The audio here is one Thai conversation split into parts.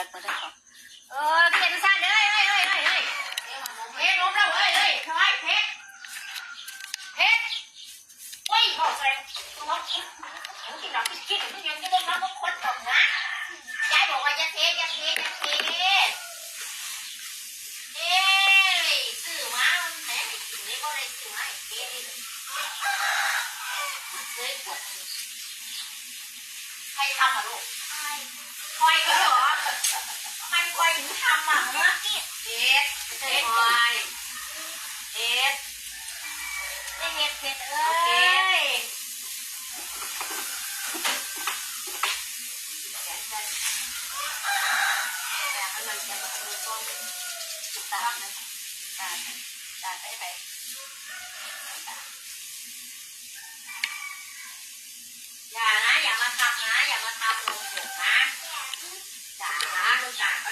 ัดมาได้ครับเออเปลี่ยนสั้นเลยเฮ้ยเฮ้ยเฮ้ยเฮ้ยเฮ้ยล้มแล้วเฮ้ยเฮ้ยเฮ้ยเพชรเพชรเฮ้ยบอกเลยตัวคิดคิงหลังคิดคิดถึงยังจะได้รับคนตกนะยายบอกว่าจะเทจะเทจะเทเย้ซื้อมาแหมถึงนี้ก็เลยซื้อมาเทเลยเลยปวดใครทำอะลูกใครใครก็เหรอ มันคอยถึงทำอะเมื่อกี้เด็ดเด็ดคอยเด็ดได้เห็ดเห็ดเอ้ยอย่า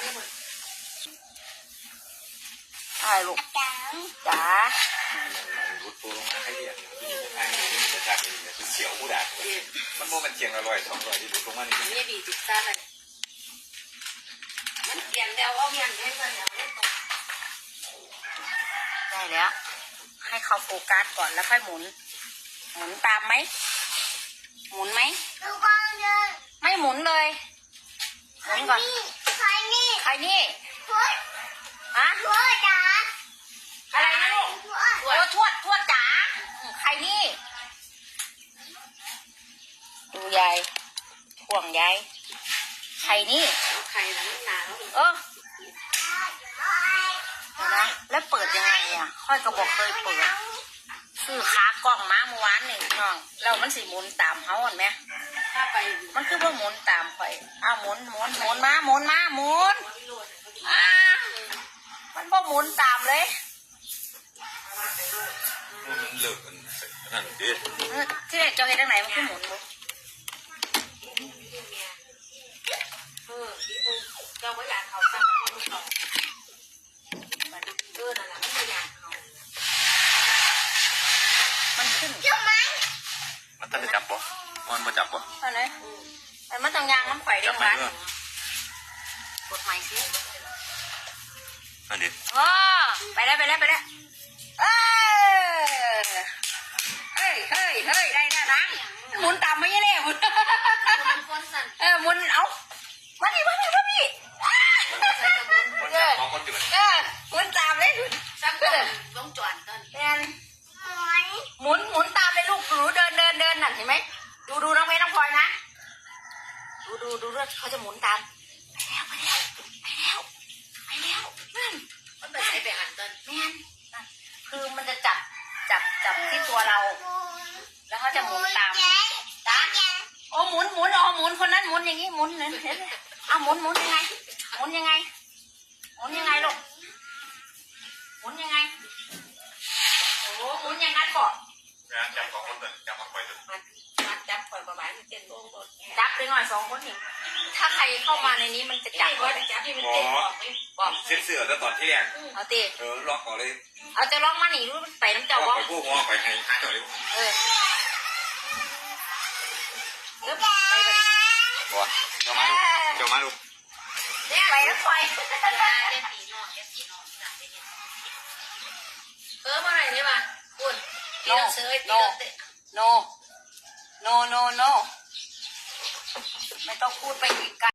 ลูกจ๋าเขาเรียกเหมือนใช่ลูกจ๋ารุดตัวลงมาให้เรียกที่นี่ทางนี้มันจะจากนี่คือเสียวผู้ด่ามันโมมันเจียงอร่อยสองร้อยที่รุดลงมานี่นี่ดีติดตาเลยมันเปลี่ยนแล้วเอาเปลี่ยนให้มันแล้วไม่ตกได้แล้ว ให้เขาโฟกัสก่อนแล้วค่อยหมุน หมุนตามไหม หมุนไหมดูกล้องเลยไม่หมุนเลยหมุนก่อนนี่ใค รนี่ใครนี่ทวดฮะทวดจ๋าอะไรนะลูกทวดโอ้ทวดทวดจ๋าอืมใครนี่ ดูยายห่วงยายใครนี่ใครนะหนาวเออเดี๋ยวนะแล้วเปิดยังไงอะค่อยก็บอกเคยเปิด คือขากล้องมาเมื่อวานนี่พี่น้องแล้วมันสิหมุนตามเขาเห็นไหมถ้าไปมันคือว่าหมุนตามข่อยอ้าวหมุนหมุนหมุนมาหมุนมาหมุน อ่ามันบ่หมุนตามเลยมันเลิกมันนั่นดิเออที่ไหนเจ้าเฮ็ดทางไหนมันคือหมุนบ่เออเจ้าก็อยากเขาสักคนเขาเออนั่นแหละไม่อยากเขามันขึ้นทำไมมันตั้งแต่จับปะมันมาจับปะอะไรแต่มันต้องยางน้ำข่อยได้จับไหมัมนเมื่อกดใหม่สิ อันนี้อ๋อไปแล้วไปแล้วไปแล้วเออเฮ้ยเฮ้ยเฮ้ยได้แล้วนะหมุนตามไม่ใช่เลยหมุนมันคนสั่นเออหมุนเอามาดิมาดิมาดิอ่ามันจับของคนอยู่มันเออหมุนตามเลยสักคนต้องจวนต้นแมนหมุนหมุนหมุนตามเลยลูกหนูเดินเดินเดินนั่นเห็นไหมดูดูน้องเพชรน้องพลอยนะ ดูดูดูเรื่องเขาจะหมุนตาม ตัวเรา แล้วเขาจะหมุนตามเจ๊จ้าเจ๊โอ้หมุนหมุนอ๋อหมุนคนนั้นหมุนอย่างนี้หมุนนั่นเห็นไหมเอาหมุนหมุนยังไงหมุนยังไงหมุนยังไงลูกหมุนยังไงโอ้หมุนอย่างนั้นก่อนจับของคนตัวจับมันไปตัวมันมันจับคอยประมาณเจ็ดโมงต้นจับไปหน่อยสองคนนี่ถ้าใครเข้ามาในนี้มันจะจัจับบว่าจับที่มันเจ็ดบอกไหมบอกเส้นเสือแล้วตอนที่แรกเอาตีเออล็อกก่อนเลย เอาจะลองมาหนีรู้มันไปน้ำเจ้าว่าบ่ไปพวกว่าไปให้หาหน่อยเออเออไปไปดิบ่เจ้ามาลูกเจ้ามาลูกไปแล้วไปเล่นปีนอกเล่นปีนอกหนักเลยเออเมื่อไหร่เนี่ยมาคุณตีเราเซยตีเราเตะ no no no no ไม่ต้องพูดไปอีกไกล